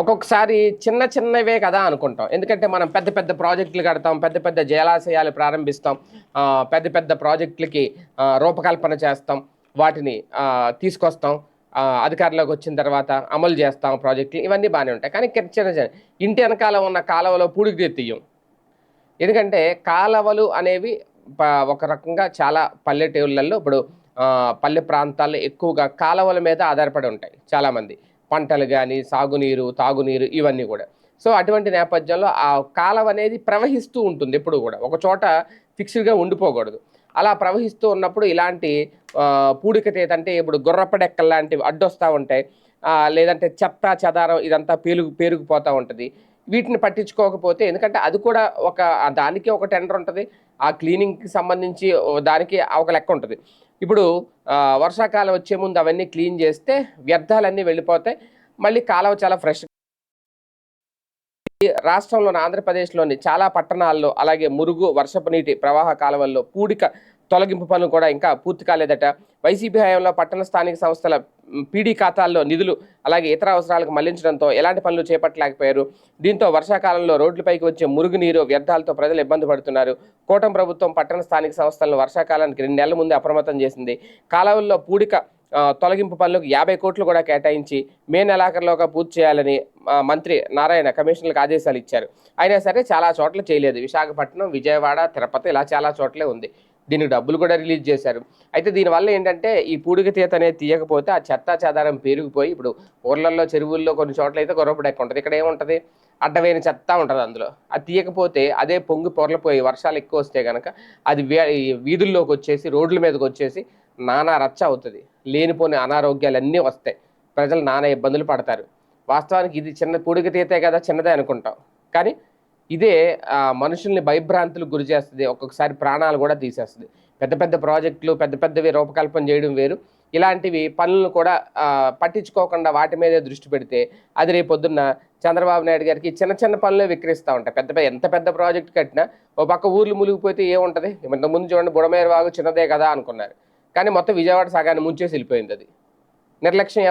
ఒక్కొక్కసారి చిన్న చిన్నవే కదా అనుకుంటాం. ఎందుకంటే మనం పెద్ద పెద్ద ప్రాజెక్టులు కడతాం పెద్ద పెద్ద జలాశయాలు ప్రారంభిస్తాం పెద్ద పెద్ద ప్రాజెక్టులకి రూపకల్పన చేస్తాం వాటిని తీసుకొస్తాం అధికారంలోకి వచ్చిన తర్వాత అమలు చేస్తాం ప్రాజెక్టులు ఇవన్నీ బాగానే ఉంటాయి. కానీ చిన్న చిన్న ఇంటి వెనకాల ఉన్న కాలువలో పూడికి తీయం. ఎందుకంటే కాలవలు అనేవి ఒక రకంగా చాలా పల్లెటూళ్ళల్లో ఇప్పుడు పల్లె ప్రాంతాల్లో ఎక్కువగా కాలవల మీద ఆధారపడి ఉంటాయి చాలామంది. పంటలు కానీ సాగునీరు తాగునీరు ఇవన్నీ కూడా. సో అటువంటి నేపథ్యంలో ఆ కాలం అనేది ప్రవహిస్తూ ఉంటుంది ఎప్పుడు కూడా. ఒక చోట ఫిక్స్డ్గా ఉండిపోకూడదు. అలా ప్రవహిస్తూ ఉన్నప్పుడు ఇలాంటి ఆ, పూడిక తీత అంటే ఇప్పుడు గుర్రపడెక్కలు లాంటివి అడ్డొస్తూ ఉంటాయి. లేదంటే చెత్త చెదారం ఇదంతా పేలు పేరుకుపోతూ ఉంటుంది. వీటిని పట్టించుకోకపోతే ఎందుకంటే అది కూడా ఒక దానికి ఒక టెండర్ ఉంటుంది ఆ క్లీనింగ్కి సంబంధించి దానికి ఒక లెక్క ఉంటుంది. ఇప్పుడు వర్షాకాలం వచ్చే ముందు అవన్నీ క్లీన్ చేస్తే వ్యర్థాలన్నీ వెళ్ళిపోతాయి మళ్ళీ కాలువ చాలా ఫ్రెష్ రాష్ట్రంలోని ఆంధ్రప్రదేశ్లోని చాలా పట్టణాల్లో అలాగే మురుగు వర్షపు నీటి ప్రవాహ కాలువల్లో పూడిక తొలగింపు పనులు కూడా ఇంకా పూర్తి కాలేదట. వైసీపీ హయాంలో పట్టణ స్థానిక సంస్థల పీడీ ఖాతాల్లో నిధులు అలాగే ఇతర అవసరాలకు మళ్ళించడంతో ఎలాంటి పనులు చేపట్టలేకపోయారు. దీంతో వర్షాకాలంలో రోడ్లపైకి వచ్చే మురుగునీరు వ్యర్థాలతో ప్రజలు ఇబ్బంది పడుతున్నారు. కూటమి ప్రభుత్వం పట్టణ స్థానిక సంస్థలను వర్షాకాలానికి రెండు నెలల ముందే అప్రమత్తం చేసింది. కాలువల్లో పూడిక తొలగింపు పనులకు యాభై కోట్లు కూడా కేటాయించి మే నెలాఖరులోగా పూర్తి చేయాలని మంత్రి నారాయణ కమిషన్లకు ఆదేశాలు ఇచ్చారు. అయినా సరే చాలా చోట్ల చేయలేదు. విశాఖపట్నం విజయవాడ తిరుపతి ఇలా చాలా చోట్లే ఉంది. దీనికి డబ్బులు కూడా రిలీజ్ చేశారు. అయితే దీనివల్ల ఏంటంటే ఈ పూడిక తీత అనేది తీయకపోతే ఆ చెత్త చెదారం పెరిగిపోయి ఇప్పుడు ఊర్లలో చెరువుల్లో కొన్ని చోట్ల అయితే గొర్రపడి ఉంటుంది. ఇక్కడ ఏముంటుంది? అడ్డవేని చెత్త ఉంటుంది అందులో. అది తీయకపోతే అదే పొంగి పొరలిపోయి వర్షాలు ఎక్కువ వస్తే కనుక అది వీధుల్లోకి వచ్చేసి రోడ్ల మీదకి వచ్చేసి నానా రచ్చ అవుతుంది. లేనిపోని అనారోగ్యాలు అన్నీ వస్తాయి. ప్రజలు నానా ఇబ్బందులు పడతారు. వాస్తవానికి ఇది చిన్న పూడిక తీతే కదా చిన్నదే అనుకుంటాం. కానీ ఇదే మనుషుల్ని భయభ్రాంతులకు గురి చేస్తుంది. ఒక్కొక్కసారి ప్రాణాలు కూడా తీసేస్తుంది. పెద్ద పెద్ద ప్రాజెక్టులు పెద్ద పెద్దవి రూపకల్పన చేయడం వేరు. ఇలాంటివి పనులను కూడా పట్టించుకోకుండా వాటి మీదే దృష్టి పెడితే అది రేపు పొద్దున్న చంద్రబాబు నాయుడు గారికి చిన్న చిన్న పనులే విక్రిస్తూ ఉంటాయి. పెద్ద పెద్ద ఎంత పెద్ద ప్రాజెక్ట్ కట్టినా ఓ పక్క ఊర్లు మునిగిపోతే ఏముంటుంది? ముందు చూడండి బుడమేరు వాగు చిన్నదే కదా అనుకున్నారు. కానీ మొత్తం విజయవాడ సగాన్ని ముంచేసి వెళ్ళిపోయింది అది. నిర్లక్ష్యం